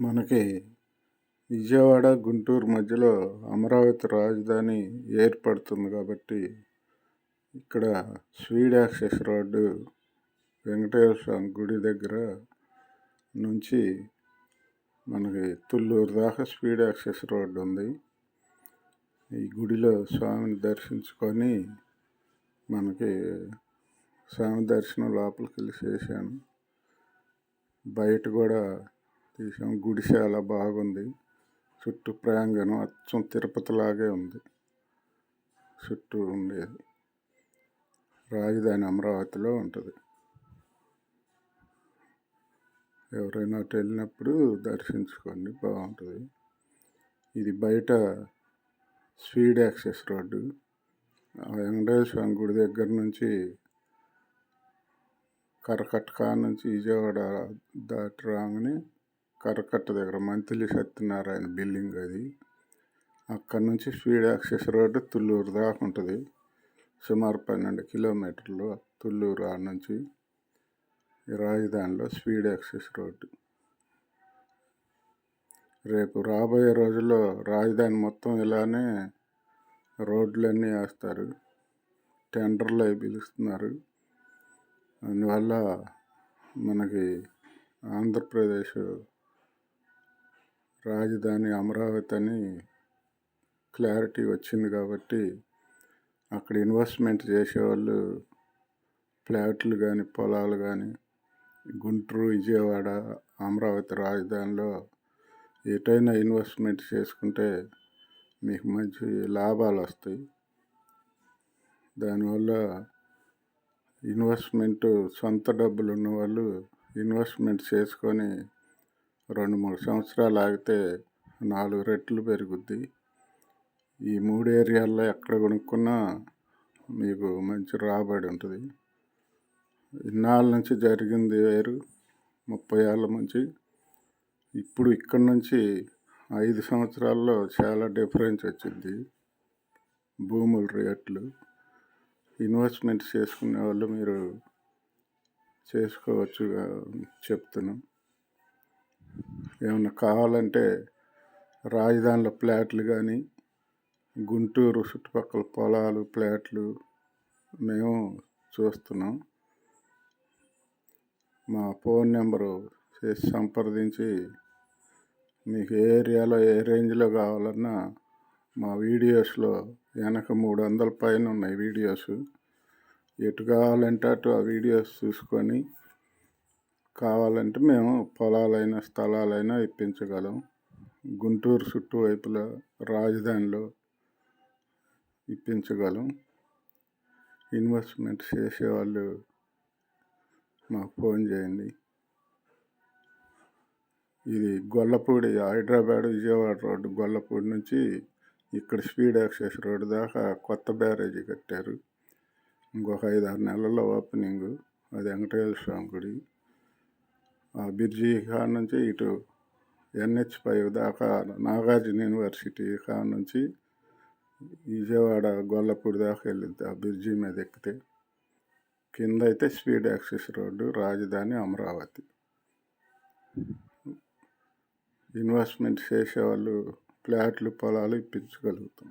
మనకి విజయవాడ గుంటూరు మధ్యలో అమరావతి రాజధాని ఏర్పడుతుంది కాబట్టి ఇక్కడ speed access road Venkateswara Swamy గుడి దగ్గర నుంచి మనకి తుళ్ళూరు దాకా స్పీడ్ యాక్సెస్ రోడ్డు ఉంది. ఈ గుడిలో స్వామిని దర్శించుకొని మనకి స్వామి దర్శనం లోపలికి వెళ్ళి చేశాను. బయట కూడా తీసాం గుడి చాలా బాగుంది. చుట్టూ ప్రాంగణం అచ్చం తిరుపతిలాగే ఉంది. చుట్టూ ఉండేది రాజధాని అమరావతిలో ఉంటుంది. ఎవరైనా అటు వెళ్ళినప్పుడు దర్శించుకోండి బాగుంటుంది. ఇది బయట speed access road. Venkateswara Swamy గుడి దగ్గర నుంచి కరకట్కా నుంచి విజయవాడ దాటి రాగానే కరకట్ట దగ్గర మంత్లీ సత్యనారాయణ బిల్డింగ్ అది. అక్కడ నుంచి స్పీడ్ యాక్సెస్ రోడ్డు తుళ్ళూరు దాకా ఉంటుంది. సుమారు పన్నెండు కిలోమీటర్లు తుళ్ళూరు ఆ నుంచి రాజధానిలో స్పీడ్ యాక్సెస్ రోడ్డు. రేపు రాబోయే రోజుల్లో రాజధాని మొత్తం ఇలానే రోడ్లన్నీ వేస్తారు. టెండర్లు అవి పిలుస్తున్నారు. అందువల్ల మనకి ఆంధ్రప్రదేశ్ రాజధాని అమరావతి అని క్లారిటీ వచ్చింది కాబట్టి అక్కడ ఇన్వెస్ట్మెంట్ చేసేవాళ్ళు ఫ్లాట్లు కానీ పొలాలు కానీ గుంటూరు విజయవాడ అమరావతి రాజధానిలో ఎటైనా ఇన్వెస్ట్మెంట్ చేసుకుంటే మీకు మంచి లాభాలు వస్తాయి. దానివల్ల ఇన్వెస్ట్మెంట్ సొంత డబ్బులు ఉన్నవాళ్ళు ఇన్వెస్ట్మెంట్ చేసుకొని రెండు మూడు సంవత్సరాలు ఆగితే నాలుగు రెట్లు పెరుగుద్ది. ఈ మూడు ఏరియాల్లో ఎక్కడ కొనుక్కున్నా మీకు మంచి రాబడి ఉంటుంది. ఇన్నాళ్ళ నుంచి జరిగింది వేరు ముప్పై ఏళ్ళ నుంచి. ఇప్పుడు ఇక్కడ నుంచి ఐదు సంవత్సరాల్లో చాలా డిఫరెన్స్ వచ్చింది భూముల రేట్లు ఇన్వెస్ట్మెంట్ చేసుకునే వాళ్ళు మీరు చేసుకోవచ్చు చెప్తున్నాం. ఏమన్నా కావాలంటే రాజధానిలో ఫ్లాట్లు కానీ గుంటూరు చుట్టుపక్కల పొలాలు ఫ్లాట్లు మేము చూస్తున్నాం. మా ఫోన్ నెంబరు చేసి సంప్రదించి మీకు ఏ ఏరియాలో ఏ రేంజ్లో కావాలన్నా మా వీడియోస్లో వెనక మూడు వందల పైన ఉన్నాయి వీడియోస్. ఎటు కావాలంటే అటు ఆ వీడియోస్ చూసుకొని కావాలంటే మేము పొలాలైన స్థలాలైనా ఇప్పించగలం. గుంటూరు చుట్టూ వైపుల రాజధానిలో ఇప్పించగలం. ఇన్వెస్ట్మెంట్ చేసేవాళ్ళు మాకు ఫోన్ చేయండి. ఇది గొల్లపూడి హైదరాబాద్ విజయవాడ రోడ్డు గొల్లపూడి నుంచి ఇక్కడ స్పీడ్ యాక్సెస్ రోడ్డు దాకా కొత్త బ్యారేజీ కట్టారు. ఇంకొక ఐదు ఆరు నెలల్లో ఓపెనింగ్. అది వెంకటేశ్వర స్వామి గుడి. ఆ బ్రిడ్జి కాడ నుంచి ఇటు ఎన్హెచ్ ఫైవ్ దాకా నాగార్జున యూనివర్సిటీ కాడ నుంచి విజయవాడ గొల్లపూడి దాకా వెళ్ళింది. ఆ బ్రిడ్జి మీద ఎక్కితే కింద అయితే స్పీడ్ యాక్సెస్ రోడ్డు రాజధాని అమరావతి. ఇన్వెస్ట్మెంట్ చేసేవాళ్ళు ఫ్లాట్లు పొలాలు ఇప్పించగలుగుతాం.